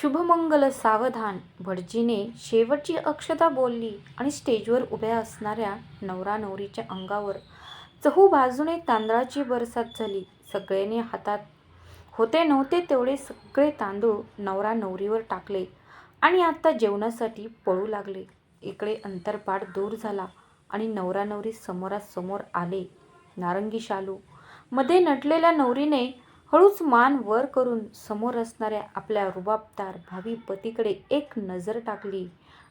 शुभमंगल सावधान. भटजीने शेवटची अक्षता बोलली आणि स्टेजवर उभ्या असणाऱ्या नवरा नवरीच्या अंगावर चहू बाजूने तांदळाची बरसात झाली. सगळ्यांनी हातात होते नव्हते तेवढे सगळे तांदूळ नवरा नवरीवर टाकले आणि आता जेवणासाठी पळू लागले. इकडे अंतरपाठ दूर झाला आणि नवरा नवरी समोरासमोर आले. नारंगी शालू. मध्ये नटलेल्या नवरीने हळूच मान वर करून समोर असणाऱ्या आपल्या रुबाबदार भावी पतीकडे एक नजर टाकली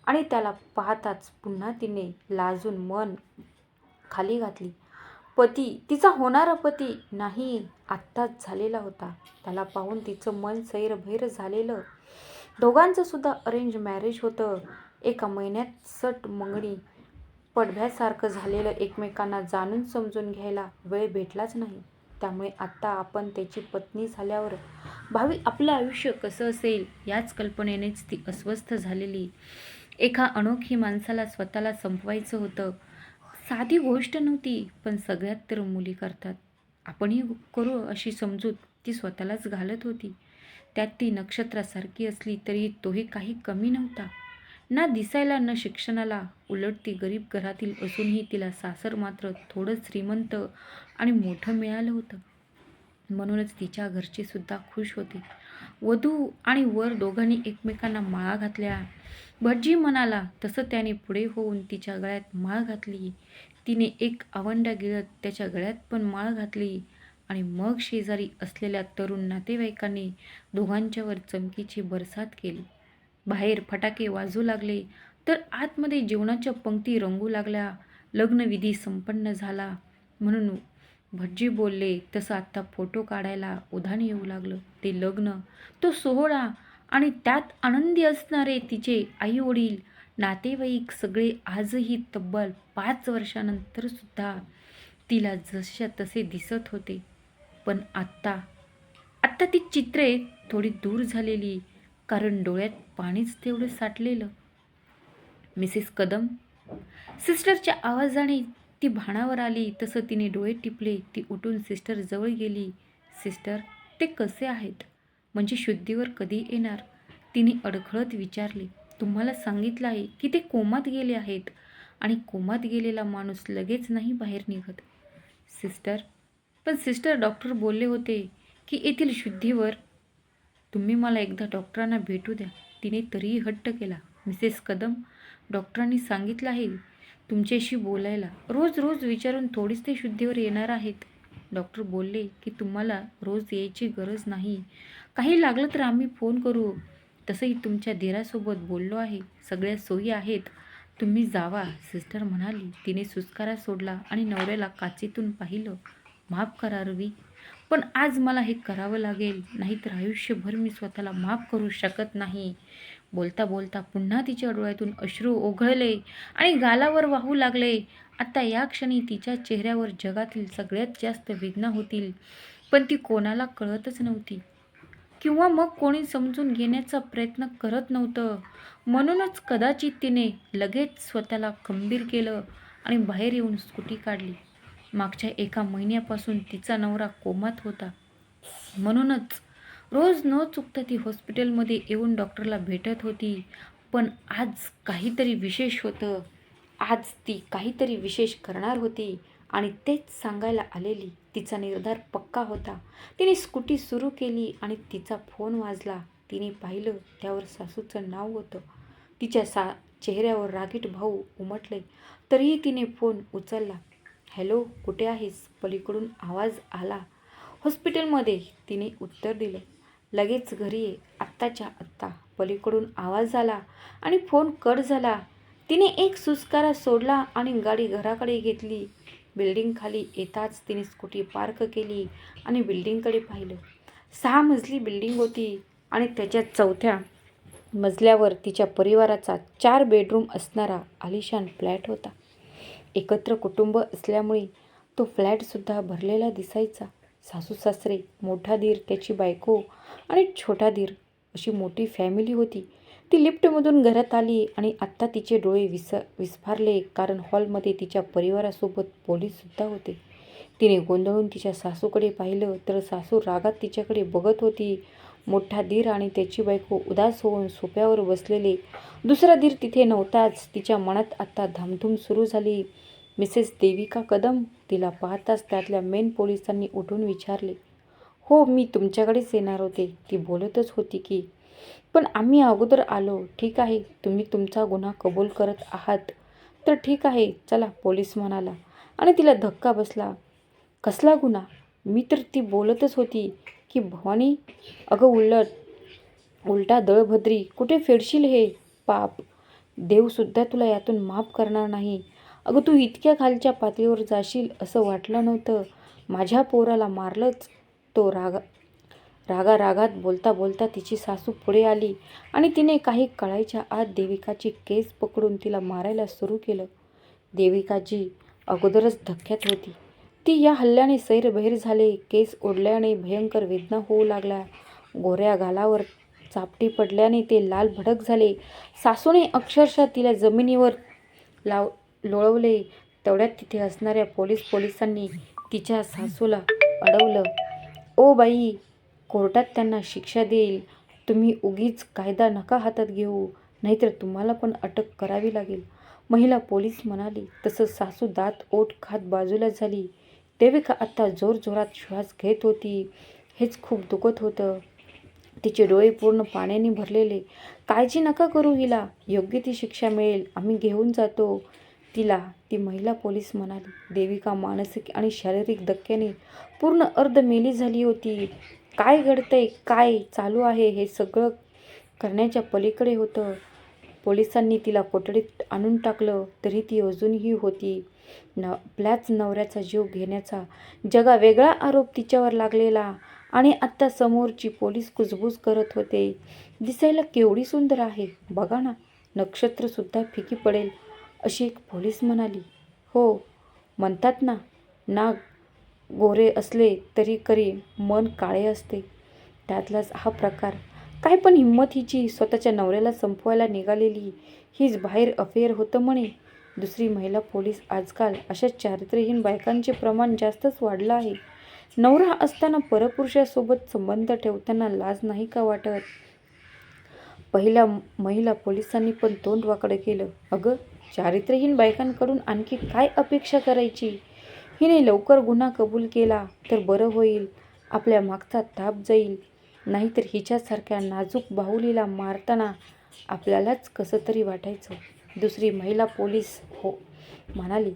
आणि त्याला पाहताच पुन्हा तिने लाजून मन खाली घातली. पती तिचा होणारा पती नाही आत्ताच झालेला होता. त्याला पाहून तिचं मन सैरभैर झालेलं. दोघांचं सुद्धा अरेंज मॅरेज होतं. एका महिन्यात सट मंगणी पडभ्यासारखं झालेलं एकमेकांना जाणून समजून घ्यायला वेळ भेटलाच नाही. त्यामुळे आत्ता आपण त्याची पत्नी झाल्यावर भावी आपलं आयुष्य कसं असेल याच कल्पनेनेच ती अस्वस्थ झालेली. एका अनोखी माणसाला स्वतःला संपवायचं होतं. साधी गोष्ट नव्हती पण सगळ्यात तर मुली करतात. आपणही करू अशी समजूत ती स्वतःलाच घालत होती. त्यात ती नक्षत्रासारखी असली तरी तोही काही कमी नव्हता. ना दिसायला न शिक्षणाला उलट ती गरीब घरातील असूनही तिला सासर मात्र थोडं श्रीमंत आणि मोठं मिळालं होतं. म्हणूनच तिच्या घरचे सुद्धा खुश होते. वधू आणि वर दोघांनी एकमेकांना माळा घातल्या. भटजी म्हणाला तसं त्याने पुढे होऊन तिच्या गळ्यात माळ घातली. तिने एक आवंडा गिळत त्याच्या गळ्यात पण माळ घातली. आणि मग शेजारी असलेल्या तरुण नातेवाईकांनी दोघांच्यावर चमकीची बरसात केली. बाहेर फटाके वाजू लागले तर आतमध्ये जेवणाच्या पंक्ती रंगू लागल्या. लग्नविधी संपन्न झाला. म्हणून भटजी बोलले तसं आत्ता फोटो काढायला उधाण येऊ लागलं. ते लग्न तो सोहळा आणि त्यात आनंदी असणारे तिचे आई वडील नातेवाईक सगळे आजही तब्बल पाच वर्षानंतर सुद्धा तिला जशा तसे दिसत होते. पण आत्ता आत्ता ती चित्रे थोडी दूर झालेली. कारण डोळ्यात पाणीच तेवढं साठलेलं. मिसेस कदम सिस्टरच्या आवाजाने ती भाणावर आली तसं तिने डोळे टिपले ती उठून सिस्टर जवळ गेली. सिस्टर ते कसे आहेत? म्हणजे शुद्धीवर कधी येणार? तिने अडखळत विचारले. तुम्हाला सांगितलं आहे की ते कोमात गेले आहेत आणि कोमात गेलेला माणूस लगेच नाही बाहेर निघत. सिस्टर पण सिस्टर डॉक्टर बोलले होते की येथील शुद्धीवर तुम्ही मला एकदा डॉक्टरांना भेटू द्या. तिने तरीही हट्ट केला. मिसेस कदम डॉक्टरांनी सांगितलं आहे तुमच्याशी बोलायला. रोज रोज विचारून थोडीच ते शुद्धीवर येणार आहेत. डॉक्टर बोलले की तुम्हाला रोज यायची गरज नाही. काही लागलं तर आम्ही फोन करू. तसंही तुमच्या धीरासोबत बोललो आहे. सगळ्या सोयी आहेत. तुम्ही जावा सिस्टर म्हणाली. तिने सुस्कारा सोडला आणि नवऱ्याला काचेतून पाहिलं. माफ करा रवी. पण आज मला हे करावं लागेल. नाहीतर आयुष्यभर मी स्वतःला माफ करू शकत नाही. बोलता बोलता पुन्हा तिच्या डोळ्यातून अश्रू ओघळले आणि गालावर वाहू लागले. आता या क्षणी तिच्या चेहऱ्यावर जगातील सगळ्यात जास्त वेदना होतील. पण ती कोणाला कळतच नव्हती. किंवा मग कोणी समजून घेण्याचा प्रयत्न करत नव्हतं. म्हणूनच कदाचित तिने लगेच स्वतःला खंबीर केलं आणि बाहेर येऊन स्कूटी काढली. मागच्या एका महिन्यापासून तिचा नवरा कोमात होता. म्हणूनच रोज न चुकता ती हॉस्पिटलमध्ये येऊन डॉक्टरला भेटत होती. पण आज काहीतरी विशेष होतं. आज ती काहीतरी विशेष करणार होती आणि तेच सांगायला आलेली. तिचा निर्धार पक्का होता. तिने स्कूटी सुरू केली आणि तिचा फोन वाजला. तिने पाहिलं त्यावर सासूचं नाव होतं. तिच्या सा चेहऱ्यावर रागीट भाऊ उमटले. तरीही तिने फोन उचलला. हॅलो कुठे आहेस? पलीकडून आवाज आला. हॉस्पिटलमध्ये तिने उत्तर दिलं. लगेच घरी ये. आत्ताच्या आत्ता. पलीकडून आवाज आला आणि फोन कट झाला. तिने एक सुस्कारा सोडला आणि गाडी घराकडे घेतली. बिल्डिंगखाली येताच तिने स्कूटी पार्क केली आणि बिल्डिंगकडे पाहिलं. सहा मजली बिल्डिंग होती आणि त्याच्या चौथ्या मजल्यावर तिच्या परिवाराचा चार बेडरूम असणारा आलिशान फ्लॅट होता. एकत्र कुटुंब असल्यामुळे तो फ्लॅटसुद्धा भरलेला दिसायचा. सासू सासरे मोठा धीर त्याची बायको आणि छोटा धीर अशी मोठी फॅमिली होती. ती लिफ्टमधून घरात आली आणि आत्ता तिचे डोळे विस विस्फारले कारण हॉलमध्ये तिच्या परिवारासोबत पोलीससुद्धा होते. तिने गोंधळून तिच्या सासूकडे पाहिलं तर सासू रागात तिच्याकडे बघत होती. मोठा धीर आणि त्याची बायको उदास होऊन सोप्यावर बसलेले. दुसरा धीर तिथे नव्हताच. तिच्या मनात आत्ता धामधूम सुरू झाली. मिसेस देविका कदम तिला पाहताच त्यातल्या मेन पोलिसांनी उठून विचारले हो मी तुमच्याकडेच येणार होते. ती बोलतच होती की पण आम्ही अगोदर आलो. ठीक आहे तुम्ही तुमचा गुन्हा कबूल करत आहात. तर ठीक आहे चला पोलीस म्हणाला आणि तिला धक्का बसला. कसला गुन्हा? मी तर ती बोलतच होती की भवानी अगं उलट उलटा दळभद्री कुठे फेडशील हे? पाप. देवसुद्धा तुला यातून माफ करणार नाही. अगं तू इतक्या खालच्या पातळीवर जाशील असं वाटलं नव्हतं. माझ्या पोराला मारलंच तो रागा रागा रागात बोलता बोलता तिची सासू पुढे आली आणि तिने काही कळायच्या आत देविकाची केस पकडून तिला मारायला सुरू केलं. देविकाजी अगोदरच धक्क्यात होती. ती या हल्ल्याने सैरबैर झाले केस ओढल्याने भयंकर वेदना होऊ लागल्या. गोऱ्या गालावर चापटी पडल्याने ते लाल भडक झाले. सासूने अक्षरशः तिला जमिनीवर लाव लोळवले. तेवढ्यात तिथे असणाऱ्या पोलीस पोलिसांनी तिच्या सासूला अडवलं. ओ बाई कोर्टात त्यांना शिक्षा देईल. तुम्ही उगीच कायदा नका हातात घेऊ नाहीतर तुम्हाला पण अटक करावी लागेल. महिला पोलीस म्हणाली तसं सासू दात ओठ खात बाजूला झाली. देविका आत्ता जोरजोरात श्वास घेत होती. हेच खूप दुखत होतं. तिचे डोळे पूर्ण पाण्याने भरलेले. काळजी नका करू हिला. योग्य ती शिक्षा मिळेल. आम्ही घेऊन जातो. तिला ती महिला पोलीस म्हणाली देविका मानसिक आणि शारीरिक धक्क्याने पूर्ण अर्ध मेली झाली होती. काय घडतंय? काय चालू आहे? हे सगळं करण्याच्या पलीकडे होतं. पोलिसांनी तिला कोठडीत आणून टाकलं तरी ती अजूनही होती. न आपल्याच नवऱ्याचा जीव घेण्याचा जगा वेगळा आरोप तिच्यावर लागलेला. आणि आत्ता समोरची पोलीस कुजबूज करत होते. दिसायला केवढी सुंदर आहे. बघा ना नक्षत्रसुद्धा फिकी पडेल. अशी एक पोलीस म्हणाली हो म्हणतात ना नाग गोरे असले तरी करी मन काळे असते. त्यातलाच हा प्रकार. काय पण हिंमत हिची स्वतःच्या नवऱ्याला संपवायला निघालेली हीच बाहेर अफेअर होतं म्हणे. दुसरी महिला पोलीस आजकाल अशा चारित्र्यहीन बायकांचे प्रमाण जास्तच वाढलं आहे. नवरा असताना परपुरुषासोबत संबंध ठेवताना लाज नाही का वाटत? पहिल्या महिला पोलिसांनी पण तोंड वाकडं केलं. अगं चारित्र्यहीन बायकांकडून आणखी काय अपेक्षा करायची? हिने लवकर गुन्हा कबूल केला तर बरं होईल. आपल्या मागचा ताप जाईल. नाहीतर हिच्यासारख्या नाजूक बाहुलीला मारताना आपल्यालाच कसं तरी वाटायचं. दुसरी महिला पोलीस हो म्हणाली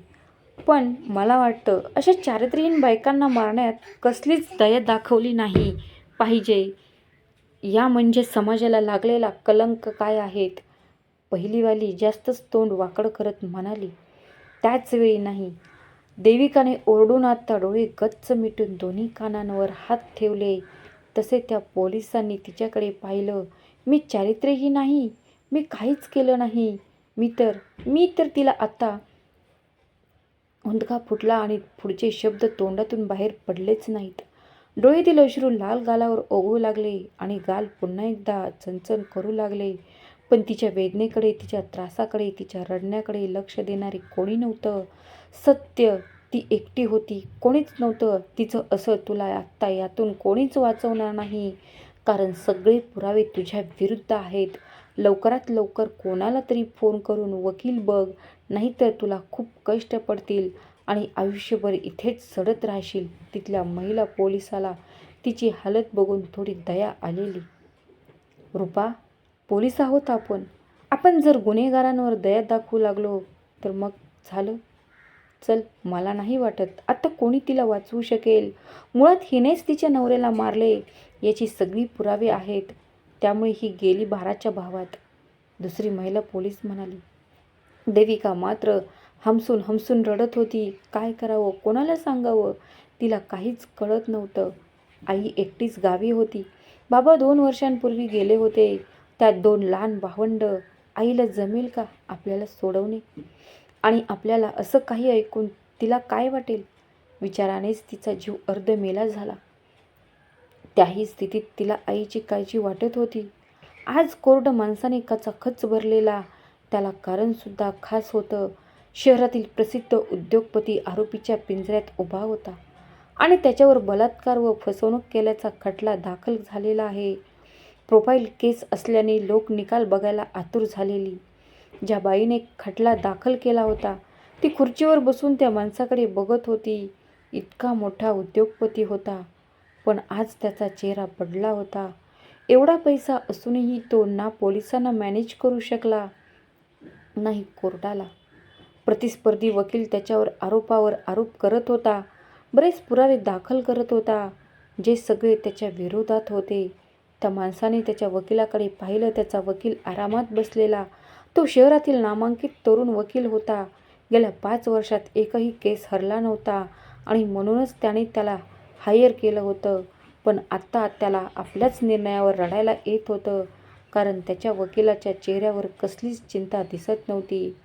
पण मला वाटतं अशा चारित्र्यहीन बायकांना मारण्यात कसलीच दया दाखवली नाही पाहिजे. या म्हणजे समाजाला लागलेला कलंक काय आहेत? पहिलीवाली जास्तच तोंड वाकड करत म्हणाली त्याच वेळी नाही देविकाने ओरडून आता डोळे गच्च मिटून दोन्ही कानांवर हात ठेवले. तसे त्या पोलिसांनी तिच्याकडे पाहिलं मी चारित्र्यही नाही मी काहीच केलं नाही. मी तर मी तर तिला आता हुंदका फुटला आणि पुढचे शब्द तोंडातून बाहेर पडलेच नाहीत. डोळेतील अश्रू लाल गालावर ओघू लागले आणि गाल पुन्हा एकदा चणचण करू लागले. पण तिच्या वेदनेकडे तिच्या त्रासाकडे तिच्या रडण्याकडे लक्ष देणारे कोणी नव्हतं. सत्य ती एकटी होती कोणीच नव्हतं. तिचं असं तुला आत्ता यातून कोणीच वाचवणार नाही. कारण सगळे पुरावे तुझ्या विरुद्ध आहेत. लवकरात लवकर कोणाला तरी फोन करून वकील बघ नाहीतर तुला खूप कष्ट पडतील आणि आयुष्यभर इथेच सडत राहशील. तिथल्या महिला पोलिसाला तिची हालत बघून थोडी दया आलेली. रुपा पोलीस आहोत आपण. आपण जर गुन्हेगारांवर दया दाखवू लागलो तर मग झालं. चल मला नाही वाटत. आता कोणी तिला वाचवू शकेल? मुळात हिनेच तिच्या नवऱ्याला मारले. याची सगळी पुरावे आहेत. त्यामुळे ही गेली भाराच्या भावात. दुसरी महिला पोलीस म्हणाली देविका मात्र हमसून हमसून रडत होती. काय करावं? कोणाला सांगावं? तिला काहीच कळत नव्हतं. आई एकटीच गावी होती. बाबा दोन वर्षांपूर्वी गेले होते. त्यात दोन लहान भावंड आईला जमेल का? आपल्याला सोडवणे. आणि आपल्याला असं काही ऐकून तिला काय वाटेल? विचारानेच तिचा जीव अर्ध मेला झाला. त्याही स्थितीत तिला आईची काळजी वाटत होती. आज कोरड माणसाने कचाखच भरलेला त्याला कारणसुद्धा खास होतं. शहरातील प्रसिद्ध उद्योगपती आरोपीच्या पिंजऱ्यात उभा होता. आणि त्याच्यावर बलात्कार व फसवणूक केल्याचा खटला दाखल झालेला आहे. प्रोफाईल केस असल्याने लोक निकाल बघायला आतुर झालेली. ज्या बाईने खटला दाखल केला होता ती खुर्चीवर बसून त्या माणसाकडे बघत होती. इतका मोठा उद्योगपती होता पण आज त्याचा चेहरा पडला होता. एवढा पैसा असूनही तो ना पोलिसांना मॅनेज करू शकला नाही कोर्टाला. प्रतिस्पर्धी वकील त्याच्यावर आरोपावर आरोप करत होता बरेच पुरावे दाखल करत होता जे सगळे त्याच्या विरोधात होते. त्या माणसाने त्याच्या वकिलाकडे पाहिलं त्याचा वकील आरामात बसलेला. तो शहरातील नामांकित तरुण वकील होता. गेल्या पाच वर्षात एकही केस हरला नव्हता आणि म्हणूनच त्याने त्याला हायर केलं होतं. पण आत्ता त्याला आपल्याच निर्णयावर रडायला येत होतं कारण त्याच्या वकिलाच्या चेहऱ्यावर कसलीच चिंता दिसत नव्हती.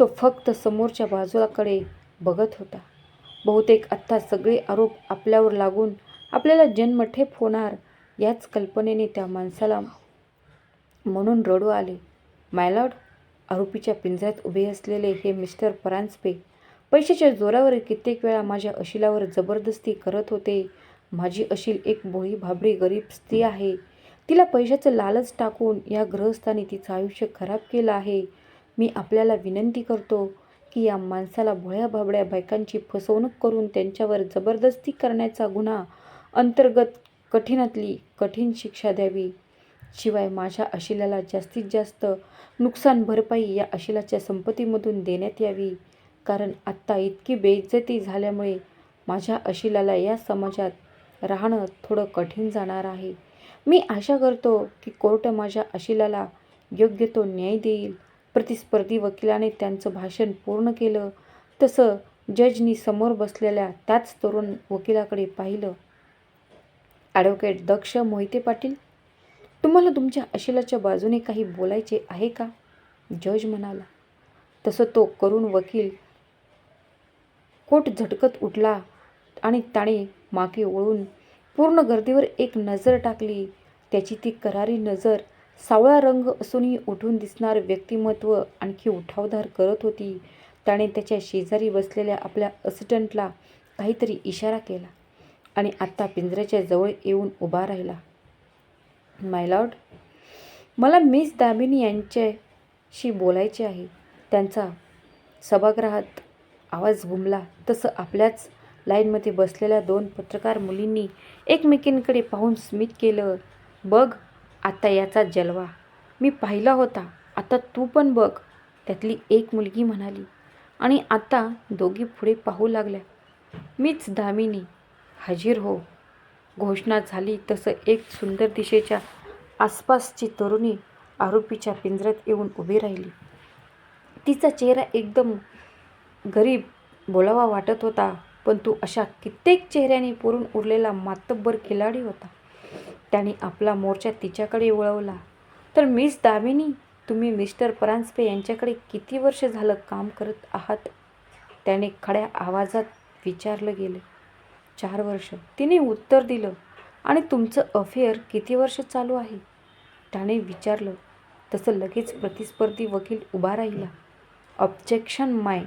तो फक्त समोरच्या बाजूलाकडे बघत होता. बहुतेक आत्ता सगळे आरोप आपल्यावर लागून आपल्याला जन्मठेप होणार. याच कल्पनेने त्या माणसाला म्हणून रडू आले. मायलॉर्ड आरोपीच्या पिंजऱ्यात उभे असलेले हे मिस्टर परांजपे पैशाच्या जोरावर कित्येक वेळा माझ्या अशिलावर जबरदस्ती करत होते. माझी अशील एक भोळी भाबडी गरीब स्त्री आहे. तिला पैशाचं लालच टाकून या ग्रहस्थाने तिचं आयुष्य खराब केलं आहे. मी आपल्याला विनंती करतो की या माणसाला भोळ्या भाबड्या बायकांची फसवणूक करून त्यांच्यावर जबरदस्ती करण्याचा गुन्हा अंतर्गत कठीणातली कठीण शिक्षा द्यावी. शिवाय माझ्या अशिलाला जास्तीत जास्त नुकसान भरपाई या अशिलाच्या संपत्तीमधून देण्यात यावी. कारण आत्ता इतकी बेइज्जती झाल्यामुळे माझ्या अशिलाला या समाजात राहणं थोडं कठीण जाणार आहे. मी आशा करतो की कोर्ट माझ्या अशिलाला योग्य तो न्याय देईल. प्रतिस्पर्धी वकिलाने त्यांचं भाषण पूर्ण केलं. तसं जजनी समोर बसलेल्या त्याच तरुण वकिलाकडे पाहिलं. ॲडव्होकेट दक्ष मोहिते पाटील तुम्हाला तुमच्या अशिलाच्या बाजूने काही बोलायचे आहे का? जज म्हणाला. तसं तो करून वकील कोट झटकत उठला आणि त्याने मागे ओळून पूर्ण गर्दीवर एक नजर टाकली. त्याची ती करारी नजर सावळा रंग असूनही उठून दिसणारं व्यक्तिमत्व आणखी उठावदार करत होती. त्याने त्याच्या शेजारी बसलेल्या आपल्या असिस्टंटला काहीतरी इशारा केला. आणि आत्ता पिंजऱ्याच्या जवळ येऊन उभा राहिला. मायलॉर्ड मला मिस दामिनी यांच्याशी बोलायचे आहे. त्यांचा सभागृहात आवाज घुमला. तसं आपल्याच लाईनमध्ये बसलेल्या दोन पत्रकार मुलींनी एकमेकींकडे पाहून स्मित केलं. बघ आता याचा जलवा. मी पाहिला होता. आता तू पण बघ त्यातली एक मुलगी म्हणाली. आणि आता दोघी पुढे पाहू लागल्या. मीच दामिनी. हजीर हो. घोषणा झाली तसं एक सुंदर दिशेच्या आसपासची तरुणी आरोपीच्या पिंजऱ्यात येऊन उभी राहिली. तिचा चेहरा एकदम गरीब बोलावा वाटत होता पण तो अशा कित्येक चेहऱ्याने पुरून उरलेला मातब्बर खिलाडी होता. त्याने आपला मोर्चा तिच्याकडे वळवला. तर मिस दामिनी तुम्ही मिस्टर परांजपे यांच्याकडे किती वर्ष झालं काम करत आहात? त्याने खड्या आवाजात विचारलं गेलं. चार वर्ष. तिने उत्तर दिलं आणि तुमचं अफेअर किती वर्ष चालू आहे? त्याने विचारलं. तसं लगेच प्रतिस्पर्धी वकील उभा राहिला. ऑब्जेक्शन माय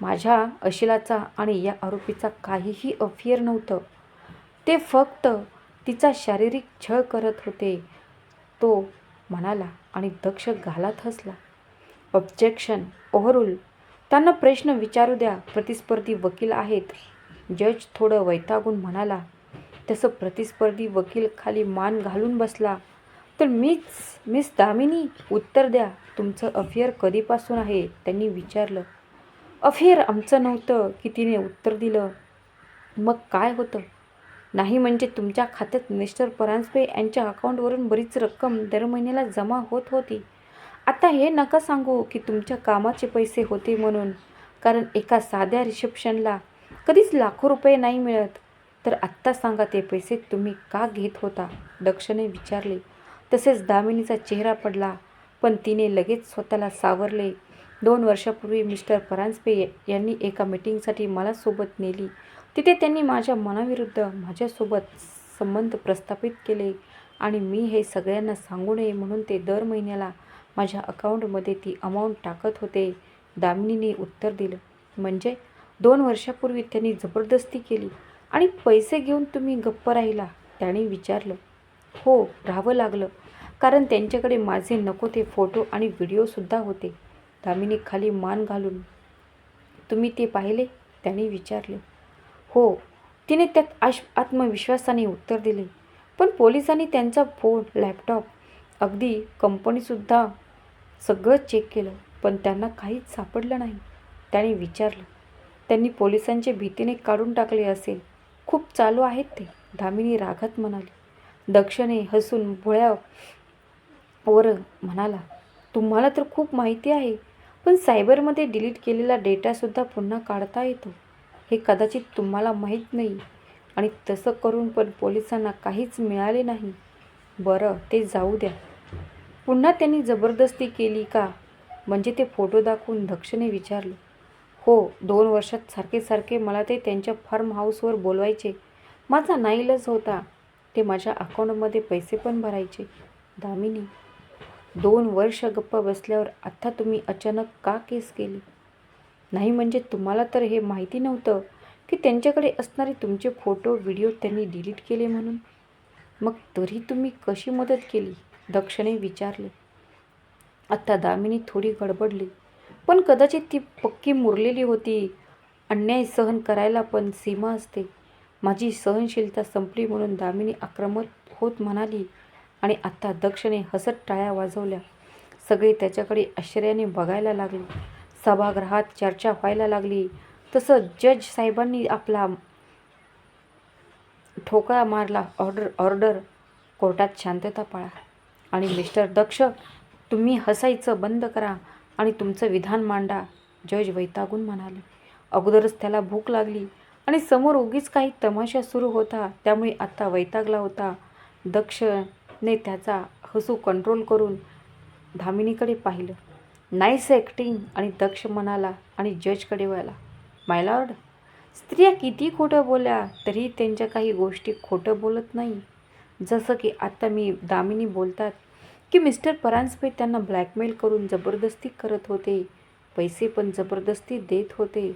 माझ्या अशिलाचा आणि या आरोपीचा काहीही अफेअर नव्हतं. ते फक्त तिचा शारीरिक छळ करत होते. तो म्हणाला आणि दक्ष घालात हसला. ऑब्जेक्शन ओव्हरऑल त्यांना प्रश्न विचारू द्या. प्रतिस्पर्धी वकील आहेत. जज थोडं वैतागून म्हणाला तसं प्रतिस्पर्धी वकील खाली मान घालून बसला. तर मीच मिस दामिनी उत्तर द्या. तुमचं अफेअर कधीपासून आहे? त्यांनी विचारलं. अफेअर आमचं नव्हतं की तिने उत्तर दिलं. मग काय होतं? नाही म्हणजे तुमच्या खात्यात मिस्टर परांजपे यांच्या अकाउंटवरून बरीच रक्कम दर महिन्याला जमा होत होती. आता हे नका सांगू की तुमच्या कामाचे पैसे होते म्हणून. कारण एका साध्या रिसेप्शनला कधीच लाखो रुपये नाही मिळत. तर आत्ता सांगा ते पैसे तुम्ही का घेत होता? दक्षने विचारले. तसेच दामिनीचा चेहरा पडला पण तिने लगेच स्वतःला सावरले. दोन वर्षापूर्वी मिस्टर परांजपे यांनी एका मीटिंगसाठी मला सोबत नेली. तिथे त्यांनी माझ्या मनाविरुद्ध माझ्यासोबत संबंध प्रस्थापित केले आणि मी हे सगळ्यांना सांगू नये म्हणून ते दर महिन्याला माझ्या अकाउंटमध्ये ती अमाऊंट टाकत होते. दामिनीने उत्तर दिलं. म्हणजे? दोन वर्षापूर्वी त्यांनी जबरदस्ती केली आणि पैसे घेऊन तुम्ही गप्प राहिला त्याने विचारलं. हो राहावं लागलं. कारण त्यांच्याकडे माझे नको ते फोटो आणि व्हिडिओसुद्धा होते. दामिनी खाली मान घालून तुम्ही ते पाहिले? त्याने विचारले. हो. तिने त्यात आश आत्मविश्वासाने उत्तर दिले. पण पोलिसांनी त्यांचा फोन लॅपटॉप अगदी कंपनीसुद्धा सगळं चेक केलं पण त्यांना काहीच सापडलं नाही. त्याने विचारलं त्यांनी पोलिसांचे भीतीने काढून टाकले असेल. खूप चालू आहेत ते दामिनी रागात म्हणाली. दक्षने हसून भोळ्यावर म्हणाला तुम्हाला तर खूप माहिती आहे पण सायबरमध्ये डिलीट केलेला डेटासुद्धा पुन्हा काढता येतो. हे कदाचित तुम्हाला माहीत नाही आणि तसं करून पण पोलिसांना काहीच मिळाले नाही. बरं ते जाऊ द्या. पुन्हा त्यांनी जबरदस्ती केली का? म्हणजे ते फोटो दाखवून दक्षने विचारलं. हो दोन वर्षात सारखे सारखे मला ते त्यांच्या फार्म हाऊसवर बोलवायचे. माझा नाईलाज होता. ते माझ्या अकाउंटमध्ये पैसे पण भरायचे. दामिनी दोन वर्ष गप्प बसल्यावर आत्ता तुम्ही अचानक का केस केली? नाही म्हणजे तुम्हाला तर हे माहिती नव्हतं की त्यांच्याकडे असणारे तुमचे फोटो व्हिडिओ त्यांनी डिलीट केले म्हणून? मग तरी तुम्ही कशी मदत केली? दक्षणे विचारले. आत्ता दामिनी थोडी गडबडली. पण कदाचित ती पक्की मुरलेली होती. अन्याय सहन करायला पण सीमा असते. माझी सहनशीलता संपली म्हणून दामिनी आक्रमक होत म्हणाली आणि आत्ता दक्षने हसत टाळ्या वाजवल्या. सगळे त्याच्याकडे आश्चर्याने बघायला लागले. सभागृहात चर्चा व्हायला लागली. तसं जज साहेबांनी आपला ठोकळा मारला. ऑर्डर ऑर्डर कोर्टात शांतता पाळा. आणि मिस्टर दक्ष तुम्ही हसायचं बंद करा. आणि तुमचं विधान मांडा. जज वैतागून म्हणाले. अगोदरच त्याला भूक लागली आणि समोर उगीच काही तमाशा सुरू होता. त्यामुळे आत्ता वैतागला होता. दक्षने त्याचा हसू कंट्रोल करून धामिनीकडे पाहिलं. नाईस ॲक्टिंग आणि दक्ष म्हणाला आणि जजकडे वळला. मायलॉर्ड स्त्रिया किती खोटं बोल्या तरी त्यांच्या काही गोष्टी खोटं बोलत नाही. जसं की आत्ता मी दामिनी बोलतात की मिस्टर परांजपे त्यांना ब्लॅकमेल करून जबरदस्ती करत होते. पैसे पण जबरदस्ती देत होते.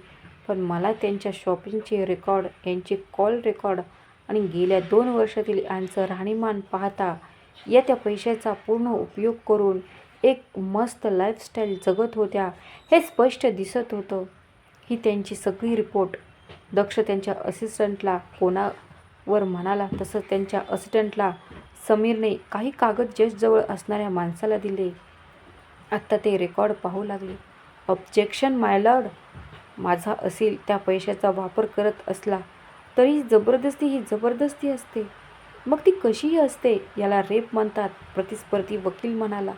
पण मला त्यांच्या शॉपिंगचे रेकॉर्ड यांचे कॉल रेकॉर्ड आणि गेल्या दोन वर्षातील यांचं राहणीमान पाहता या त्या पैशाचा पूर्ण उपयोग करून एक मस्त लाईफस्टाईल जगत होत्या हे स्पष्ट दिसत होतं. ही त्यांची सगळी रिपोर्ट दक्ष त्यांच्या असिस्टंटला कोणावर म्हणाला तसं त्यांच्या असिस्टंटला समीरने काही कागद जजजवळ असणाऱ्या माणसाला दिले. आत्ता ते रेकॉर्ड पाहू लागले. ऑब्जेक्शन मायलॉर्ड माझा असेल त्या पैशाचा वापर करत असला तरी जबरदस्ती ही जबरदस्ती असते. मग ती कशीही असते याला रेप म्हणतात प्रतिस्पर्धी वकील म्हणाला.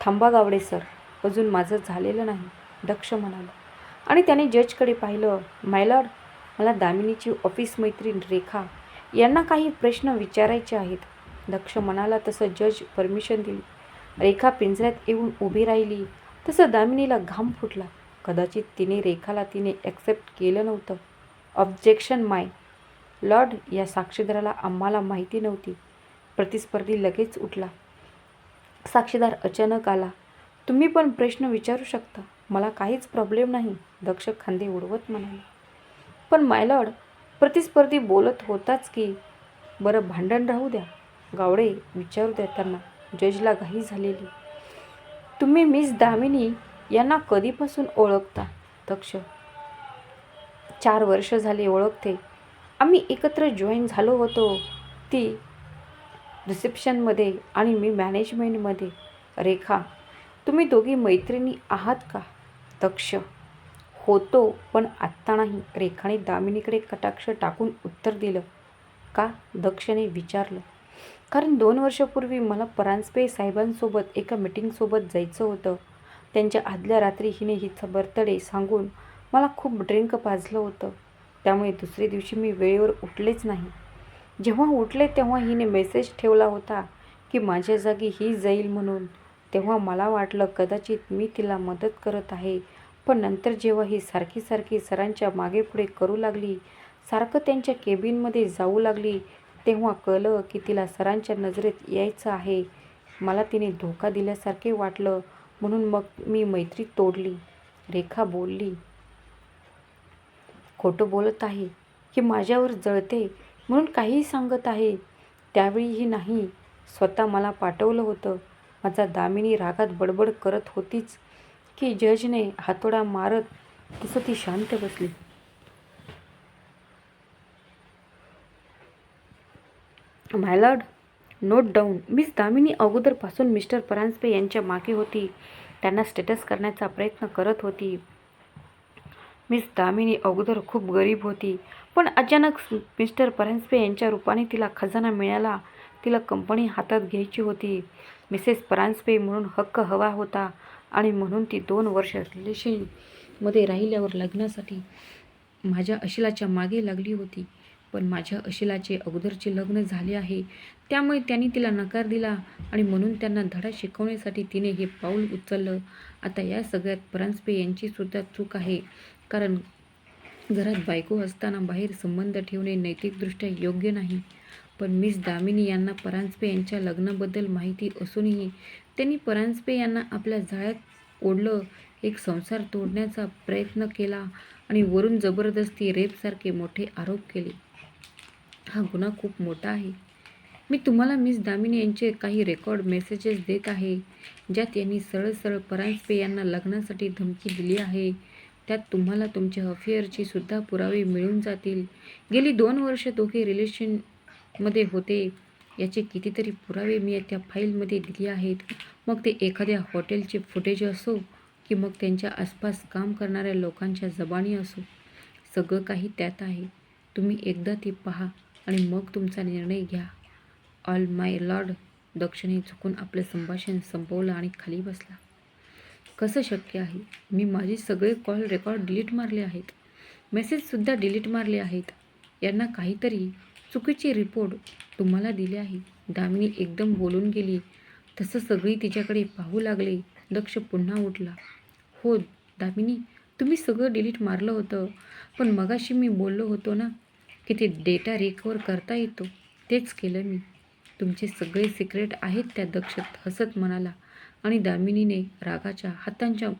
थांबा गावडे सर. अजून माझं झालेलं नाही दक्ष म्हणाला. आणि त्याने जजकडे पाहिलं. मायलॉर्ड मला दामिनीची ऑफिस मैत्रीण रेखा यांना काही प्रश्न विचारायचे आहेत. दक्ष म्हणाला तसं जज परमिशन दिली. रेखा पिंजऱ्यात येऊन उभी राहिली. तसं दामिनीला घाम फुटला. कदाचित तिने रेखाला तिने ॲक्सेप्ट केलं नव्हतं. ऑब्जेक्शन माय लॉर्ड या साक्षीदाराला आम्हाला माहिती नव्हती. प्रतिस्पर्धी लगेच उठला. साक्षीदार अचानक आला. तुम्ही पण प्रश्न विचारू शकता. मला काहीच प्रॉब्लेम नाही दक्ष खांदे उडवत म्हणाले. पण मायलॉर्ड प्रतिस्पर्धी बोलत होताच की बरं भांडण राहू द्या. गावडे विचारू द्या त्यांना जजला घाई झालेली. तुम्ही मिस दामिनी यांना कधीपासून ओळखता? दक्ष. चार वर्ष झाले ओळखते. आम्ही एकत्र जॉईन झालो होतो. ती रिसेप्शनमध्ये आणि मी मॅनेजमेंटमध्ये रेखा तुम्ही दोघी मैत्रिणी आहात का? दक्ष. होतो पण आत्ता नाही. रेखाने दामिनीकडे कटाक्ष टाकून उत्तर दिलं. का? दक्षने विचारलं. कारण दोन वर्षापूर्वी मला परांजपे साहेबांसोबत एका मिटिंगसोबत जायचं होतं. त्यांच्या आदल्या रात्री हिने हिचं बर्थडे सांगून मला खूप ड्रिंक पाजलं होतं. त्यामुळे दुसऱ्या दिवशी मी वेळेवर उठलेच नाही. जेव्हा उठले तेव्हा हिने मेसेज ठेवला होता की माझ्या जागी ही जाईल म्हणून. तेव्हा मला वाटलं कदाचित मी तिला मदत करत आहे. पण नंतर जेव्हा ही सारखी सारखी सरांच्या मागेपुढे करू लागली सारखं त्यांच्या केबिनमध्ये जाऊ लागली तेव्हा कळलं की तिला सरांच्या नजरेत यायचं आहे. मला तिने धोका दिल्यासारखे वाटलं म्हणून मग मी मैत्री तोडली. रेखा बोलली खोटं बोलत आहे. की माझ्यावर जळते म्हणून काहीही सांगत आहे. त्यावेळीही नाही. स्वतः मला पाठवलं होतं. माझा दामिनी रागात बडबड करत होतीच की जजने हातोडा मारत तसं ती शांत बसली. My lord note down. Miss Damini अगोदरपासून मिस्टर परांजपे यांच्या मागे होती. त्यांना स्टेटस करण्याचा प्रयत्न करत होती. मिस दामिनी अगोदर खूप गरीब होती पण अचानक मिस्टर परांजपे यांच्या रूपाने तिला खजाना मिळाला. तिला कंपनी हातात घ्यायची होती. मिसेस परांजपे म्हणून हक्क हवा होता आणि म्हणून ती दोन वर्ष रिलेशनमध्ये राहिल्यावर लग्नासाठी माझ्या अशिलाच्या मागे लागली होती. पण माझ्या अशिलाचे अगोदरचे लग्न झाले आहे. त्यामुळे त्यांनी तिला नकार दिला आणि म्हणून त्यांना धडा शिकवण्यासाठी तिने हे पाऊल उचललं. आता या सगळ्यात परांजपे यांचीसुद्धा चूक आहे. कारण घरात बायको असताना बाहेर संबंध ठेवणे नैतिकदृष्ट्या योग्य नाही. पण मिस दामिनी यांना परांजपे यांच्या लग्नाबद्दल माहिती असूनही त्यांनी परांजपे यांना आपल्या जाळ्यात ओढलं एक संसार तोडण्याचा प्रयत्न केला आणि वरून जबरदस्ती रेपसारखे मोठे आरोप केले. हा गुन्हा खूप मोठा आहे. मी तुम्हाला मिस दामिनी यांचे काही रेकॉर्ड मेसेजेस देत आहे. ज्यात यांनी सरळ सरळ परांजपे यांना लग्नासाठी धमकी दिली आहे. त्यात तुम्हाला तुमच्या अफेअरची सुद्धा पुरावे मिळून जातील. गेली दोन वर्ष दोघे रिलेशनमध्ये होते. याचे कितीतरी पुरावे मी त्या फाईलमध्ये दिले आहेत. मग ते एखाद्या हॉटेलचे फुटेज असो की मग त्यांच्या आसपास काम करणाऱ्या लोकांच्या जबानी असो. सगळं काही त्यात आहे. तुम्ही एकदा ती पहा. आणि मग तुमचा निर्णय घ्या. ऑल माय लॉर्ड दक्षिणे झुकून आपलं संभाषण संपवलं आणि खाली बसला. कसं शक्य आहे? मी माझे सगळे कॉल रेकॉर्ड डिलीट मारले आहेत. मेसेजसुद्धा डिलीट मारले आहेत. यांना काहीतरी चुकीचे रिपोर्ट तुम्हाला दिले आहे. दामिनी एकदम बोलून गेली. तसं सगळी तिच्याकडे पाहू लागले. दक्ष पुन्हा उठला. हो दामिनी तुम्ही सगळं डिलीट मारलं होतं. पण मगाशी मी बोललो होतो ना की ते डेटा रिकवर करता येतो तेच केलं मी. तुमचे सगळे सिक्रेट आहेत त्या दक्षत हसत म्हणाला आणि दामिनीने रागाच्या हातांच्या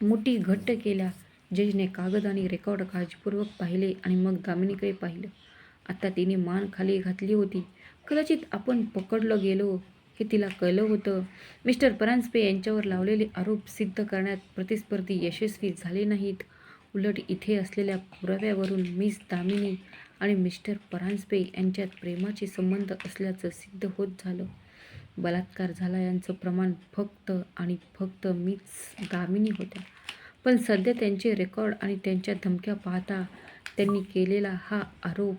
मुठी घट्ट केल्या. जजने कागद आणि रेकॉर्ड काळजीपूर्वक पाहिले आणि मग दामिनीकडे पाहिलं. आता तिने मान खाली घातली होती. कदाचित आपण पकडलं गेलो हे तिला कळलं होतं. मिस्टर परांजपे यांच्यावर लावलेले आरोप सिद्ध करण्यात प्रतिस्पर्धी यशस्वी झाले नाहीत. उलट इथे असलेल्या पुराव्यावरून मिस दामिनी आणि मिस्टर परांजपे यांच्यात प्रेमाचे संबंध असल्याचं सिद्ध होत झालं. बलात्कार झाला यांचं प्रमाण फक्त आणि फक्त मीच दामिनी होत्या. पण सध्या त्यांचे रेकॉर्ड आणि त्यांच्या धमक्या पाहता त्यांनी केलेला हा आरोप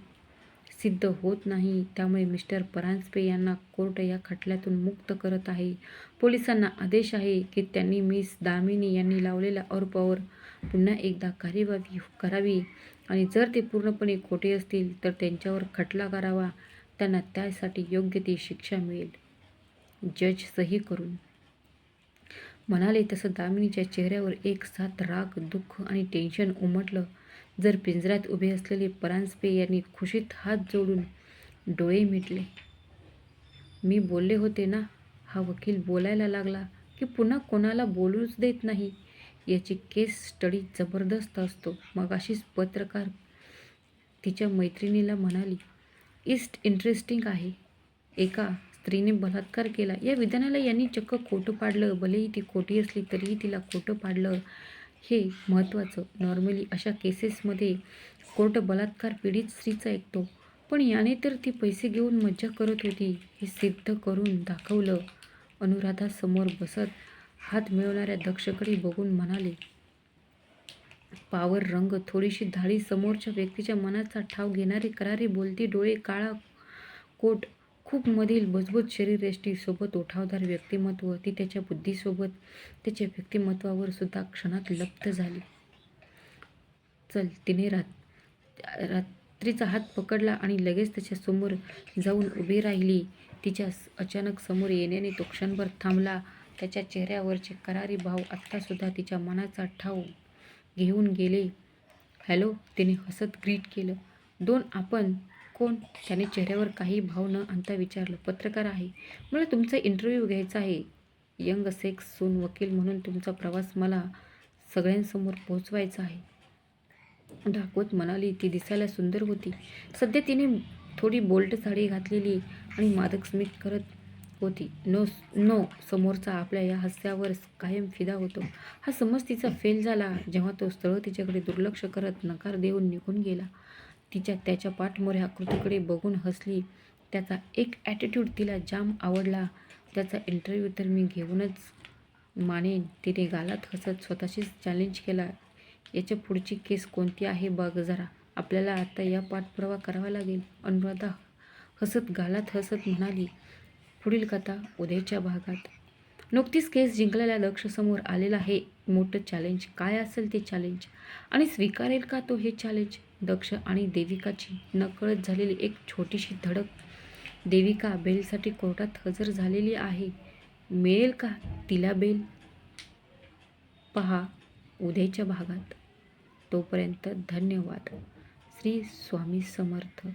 सिद्ध होत नाही. त्यामुळे मिस्टर परांजपे यांना कोर्ट या खटल्यातून मुक्त करत आहे. पोलिसांना आदेश आहे की त्यांनी मिस दामिनी यांनी लावलेल्या आरोपावर पुन्हा एकदा कार्यवाही करावी. आणि जर ते पूर्णपणे खोटे असतील तर त्यांच्यावर खटला करावा. त्यांना त्यासाठी योग्य ती शिक्षा मिळेल. जज सही करून. म्हणाले तसं दामिनीच्या चेहऱ्यावर एक साथ राग दुःख आणि टेन्शन उमटलं. जर पिंजऱ्यात उभे असलेले परांजपे यांनी खुशीत हात जोडून डोळे मिटले. मी बोलले होते ना हा वकील बोलायला लागला की पुन्हा कोणाला बोलूच देत नाही? याची केस स्टडी जबरदस्त असतो. मग अशीच पत्रकार तिच्या मैत्रिणीला म्हणाली इस्ट इंटरेस्टिंग आहे. एका स्त्रीने बलात्कार केला. या विधानाला यांनी चक्क खोटं पाडलं. भलेही ती खोटी असली तरीही तिला खोटं पाडलं. हे महत्त्वाचं. नॉर्मली अशा केसेसमध्ये कोर्ट बलात्कार पीडित स्त्रीचा ऐकतो पण याने तर ती पैसे घेऊन मज्जा करत होती. हे सिद्ध करून दाखवलं. अनुराधासमोर बसत हात मिळवणाऱ्या दक्षकडे बघून म्हणाले पावर रंग थोडीशी धाडी समोरच्या व्यक्तीच्या मनाचा ठाव घेणारी करारी बोलती डोळे काळा कोट खूप मधील मजबूत शरीरयष्टी सोबत उठावदार व्यक्तिमत्व ती त्याच्या बुद्धीसोबत त्याच्या व्यक्तिमत्वावर सुद्धा क्षणात लप्त झाली. चल तिने रात रात्रीचा हात पकडला आणि लगेच त्याच्यासमोर जाऊन उभी राहिली. तिच्या अचानक समोर येण्याने तो क्षणभर थांबला. त्याच्या चेहऱ्यावरचे करारी भाव आत्तासुद्धा तिच्या मनाचा ठाव घेऊन गेले. हॅलो तिने हसत ग्रीट केलं. दोन आपण कोण? त्याने चेहऱ्यावर काही भाव न आणता विचारलं. पत्रकार आहे. मला तुमचा इंटरव्ह्यू घ्यायचा आहे. यंग सेक्स सून वकील म्हणून तुमचा प्रवास मला सगळ्यांसमोर पोहोचवायचा आहे. दाखवत म्हणाली ती दिसायला सुंदर होती. सध्या तिने थोडी बोल्ट साडी घातलेली आणि मादक स्मित करत होती. नो नो समोरचा आपल्या या हास्यावर कायम फिदा होतो. हा समज तिचा फेल झाला जेव्हा तो स्थळ तिच्याकडे दुर्लक्ष करत नकार देऊन निघून गेला. तिच्या त्याच्या पाठमोऱ्या कृतीकडे बघून हसली. त्याचा एक ॲटिट्यूड तिला जाम आवडला. त्याचा इंटरव्ह्यू तर मी घेऊनच मानेन. तिने गालात हसत स्वतःशीच चॅलेंज केला. याच्या पुढची केस कोणती आहे बघ जरा. आपल्याला आता या पाठपुरावा करावा लागेल. अनुराधा हसत गालात हसत म्हणाली पुढील कथा उद्याच्या भागात. नुकतीच केस जिंकलेल्या लक्षसमोर आलेला हे मोठं चॅलेंज काय असेल ते चॅलेंज आणि स्वीकारेल का तो हे चॅलेंज दक्ष आणि देविकाची नकळत झालेली एक छोटीशी धडक. देविका बेलसाठी कोर्टात हजर झालेली आहे. मिळेल का तिला बेल? पहा उद्याच्या भागात. तोपर्यंत धन्यवाद. श्री स्वामी समर्थ.